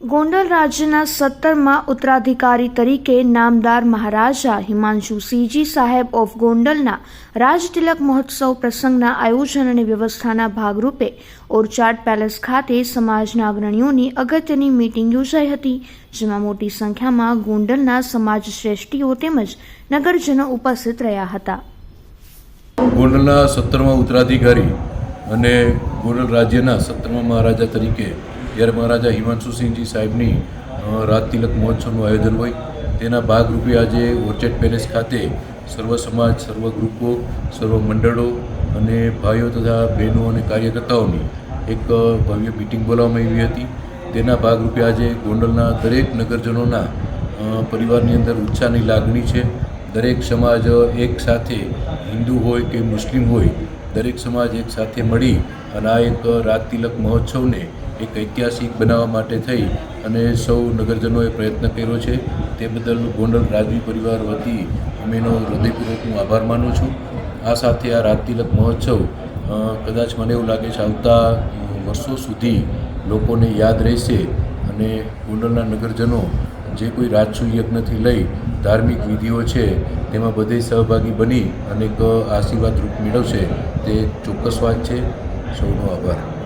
ગોંડલ રાજ્યના સત્તરમાં ઉત્તરાધિકારી તરીકે નામદાર મહારાજા હિમાંશુસિંહજી સાહેબ ઓફ ગોંડલના રાજતિલક મહોત્સવ પ્રસંગના આયોજન અને વ્યવસ્થાના ભાગરૂપે ઓરચાર્ડ પેલેસ ખાતે સમાજના અગ્રણીઓની અગત્યની મીટિંગ યોજાઈ હતી, જેમાં મોટી સંખ્યામાં ગોંડલના સમાજ શ્રેષ્ઠીઓ તેમજ નગરજનો ઉપસ્થિત રહ્યા હતા. ગોંડલના સત્તરમાં ઉત્તરાધિકારી અને ગોંડલ રાજ્યના સત્તરમાં મહારાજા તરીકે જ્યારે મહારાજા હિમાંશુસિંહજી સાહેબની રાજતિલક મહોત્સવનું આયોજન હોય, તેના ભાગરૂપે આજે ઓર્ચેડ પેલેસ ખાતે સર્વ સમાજ, સર્વ ગ્રુપો, સર્વ મંડળો અને ભાઈઓ તથા બહેનો અને કાર્યકર્તાઓની એક ભવ્ય મિટિંગ બોલાવવામાં આવી હતી. તેના ભાગરૂપે આજે ગોંડલના દરેક નગરજનોના પરિવારની અંદર ઉત્સાહની લાગણી છે. દરેક સમાજ એક સાથે હિન્દુ હોય કે મુસ્લિમ હોય દરેક સમાજ એક સાથે મળી અને આ એક રાત તિલક મહોત્સવને એક ઐતિહાસિક બનાવવા માટે થઈ અને સૌ નગરજનોએ પ્રયત્ન કર્યો છે. તે બદલ ગોંડલ રાજવી પરિવાર વતી અમે એનો હૃદયપૂર્વક હું આભાર માનું છું. આ સાથે આ રાત તિલક મહોત્સવ કદાચ મને એવું લાગે છે આવતા વર્ષો સુધી લોકોને યાદ રહેશે અને ગોંડલના નગરજનો જે કોઈ રાજસૂય યજ્ઞથી લઈ ધાર્મિક વિધિઓ છે, તેમાં બધે સહભાગી બની અને એક આશીર્વાદ રૂપ મેળવશે, તે ચોક્કસ વાત છે. સૌનો આભાર.